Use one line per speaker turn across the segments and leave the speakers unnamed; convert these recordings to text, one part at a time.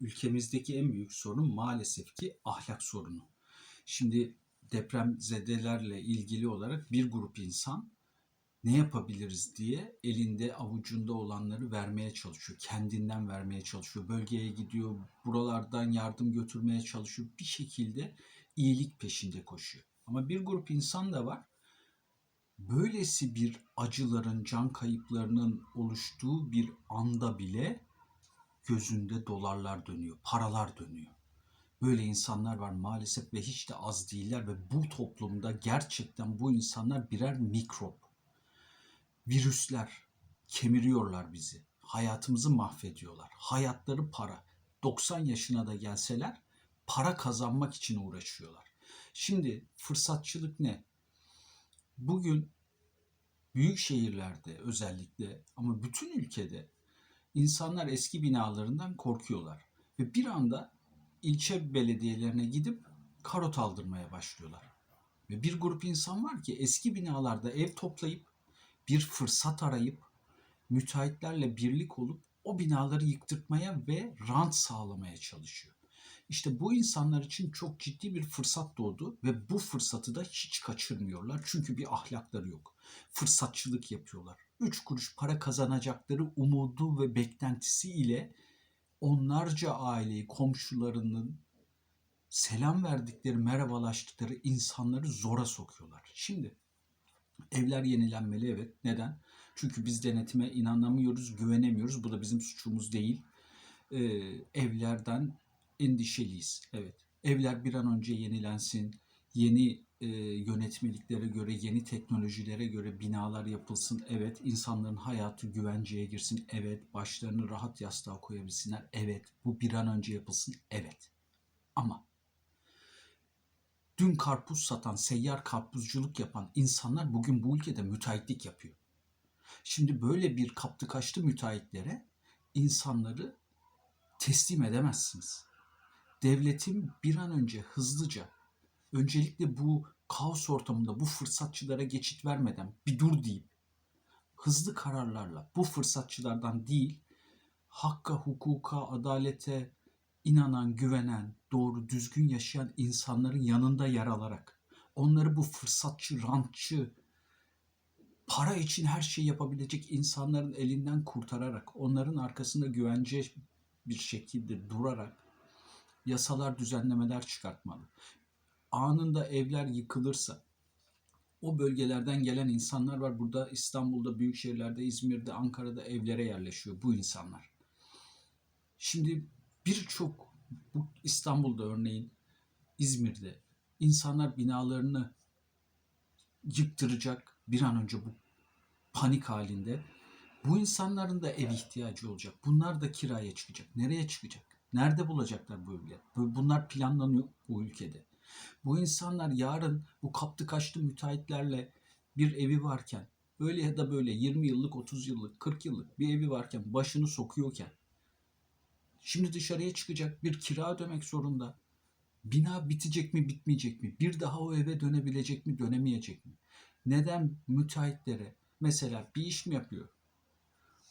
ülkemizdeki en büyük sorun maalesef ki ahlak sorunu. Şimdi depremzedelerle ilgili olarak bir grup insan ne yapabiliriz diye elinde avucunda olanları vermeye çalışıyor. Kendinden vermeye çalışıyor. Bölgeye gidiyor, buralardan yardım götürmeye çalışıyor. Bir şekilde iyilik peşinde koşuyor. Ama bir grup insan da var. Böylesi bir acıların, can kayıplarının oluştuğu bir anda bile gözünde dolarlar dönüyor, paralar dönüyor. Böyle insanlar var maalesef ve hiç de az değiller ve bu toplumda gerçekten bu insanlar birer mikrop. Virüsler kemiriyorlar bizi. Hayatımızı mahvediyorlar. Hayatları para. 90 yaşına da gelseler para kazanmak için uğraşıyorlar. Şimdi fırsatçılık ne? Bugün büyük şehirlerde özellikle ama bütün ülkede insanlar eski binalarından korkuyorlar. Ve bir anda ilçe belediyelerine gidip karot aldırmaya başlıyorlar. Ve bir grup insan var ki eski binalarda ev toplayıp bir fırsat arayıp müteahhitlerle birlik olup o binaları yıktırtmaya ve rant sağlamaya çalışıyor. İşte bu insanlar için çok ciddi bir fırsat doğdu ve bu fırsatı da hiç kaçırmıyorlar. Çünkü bir ahlakları yok. Fırsatçılık yapıyorlar. Üç kuruş para kazanacakları umudu ve beklentisi ile onlarca aileyi, komşularının selam verdikleri, merhabalaştıkları insanları zora sokuyorlar. Şimdi evler yenilenmeli evet. Neden? Çünkü biz denetime inanamıyoruz, güvenemiyoruz. Bu da bizim suçumuz değil. Ee, evlerden endişeliyiz. Evet. Evler bir an önce yenilensin. Yeni e, yönetmeliklere göre, yeni teknolojilere göre binalar yapılsın. Evet. insanların hayatı güvenceye girsin. Evet. Başlarını rahat yastığa koyabilsinler. Evet. Bu bir an önce yapılsın. Evet. Ama dün karpuz satan, seyyar karpuzculuk yapan insanlar bugün bu ülkede müteahhitlik yapıyor. Şimdi böyle bir kaptı kaçtı müteahhitlere insanları teslim edemezsiniz. Devletin bir an önce hızlıca öncelikle bu kaos ortamında bu fırsatçılara geçit vermeden bir dur deyip hızlı kararlarla bu fırsatçılardan değil hakka, hukuka, adalete inanan, güvenen, doğru, düzgün yaşayan insanların yanında yer alarak onları bu fırsatçı, rantçı, para için her şeyi yapabilecek insanların elinden kurtararak, onların arkasında güvence bir şekilde durarak yasalar, düzenlemeler çıkartmalı. Anında evler yıkılırsa o bölgelerden gelen insanlar var. Burada İstanbul'da, büyük şehirlerde, İzmir'de, Ankara'da evlere yerleşiyor bu insanlar. Şimdi birçok bu İstanbul'da örneğin İzmir'de insanlar binalarını yıktıracak bir an önce bu panik halinde. Bu insanların da ev ihtiyacı olacak. Bunlar da kiraya çıkacak. Nereye çıkacak? Nerede bulacaklar bu evleri? Bunlar planlanıyor bu ülkede. Bu insanlar yarın bu kaptı kaçtı müteahhitlerle bir evi varken öyle ya da böyle 20 yıllık, 30 yıllık, 40 yıllık bir evi varken başını sokuyorken şimdi dışarıya çıkacak bir kira ödemek zorunda. Bina bitecek mi, bitmeyecek mi? Bir daha o eve dönebilecek mi, dönemeyecek mi? Neden müteahhitlere mesela bir iş mi yapıyor?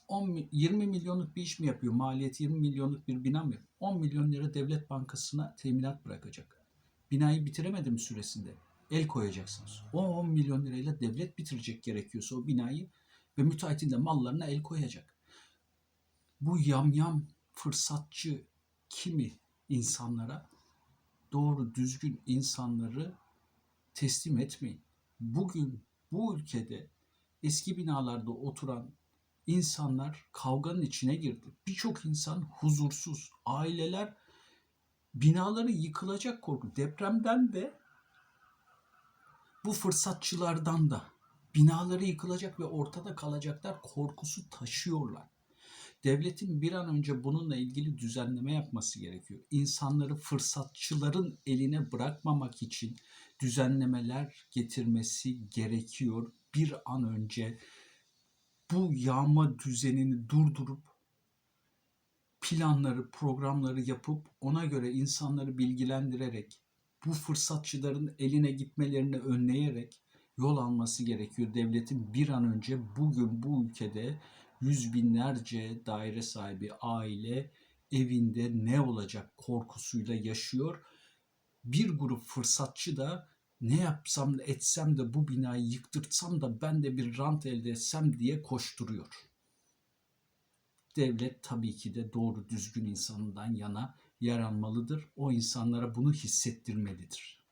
10, 20 milyonluk bir iş mi yapıyor? Maliyeti 20 milyonluk bir bina mı? 10 milyon lira devlet bankasına teminat bırakacak. Binayı bitiremedi mi süresinde? El koyacaksınız. O 10 milyon lirayla devlet bitirecek gerekiyorsa o binayı ve müteahhitin de mallarına el koyacak. Bu yamyam fırsatçı kimi insanlara doğru düzgün insanları teslim etmeyin. Bugün bu ülkede eski binalarda oturan insanlar kavganın içine girdi. Birçok insan huzursuz, aileler binaları yıkılacak korku. Depremden de bu fırsatçılardan da binaları yıkılacak ve ortada kalacaklar korkusu taşıyorlar. Devletin bir an önce bununla ilgili düzenleme yapması gerekiyor. İnsanları fırsatçıların eline bırakmamak için düzenlemeler getirmesi gerekiyor. Bir an önce bu yağma düzenini durdurup planları, programları yapıp ona göre insanları bilgilendirerek bu fırsatçıların eline gitmelerini önleyerek yol alması gerekiyor. Devletin bir an önce bugün bu ülkede yüz binlerce daire sahibi aile evinde ne olacak korkusuyla yaşıyor. Bir grup fırsatçı da ne yapsam etsem de bu binayı yıktırtsam da ben de bir rant elde etsem diye koşturuyor. Devlet tabii ki de doğru düzgün insanından yana yer almalıdır. O insanlara bunu hissettirmelidir.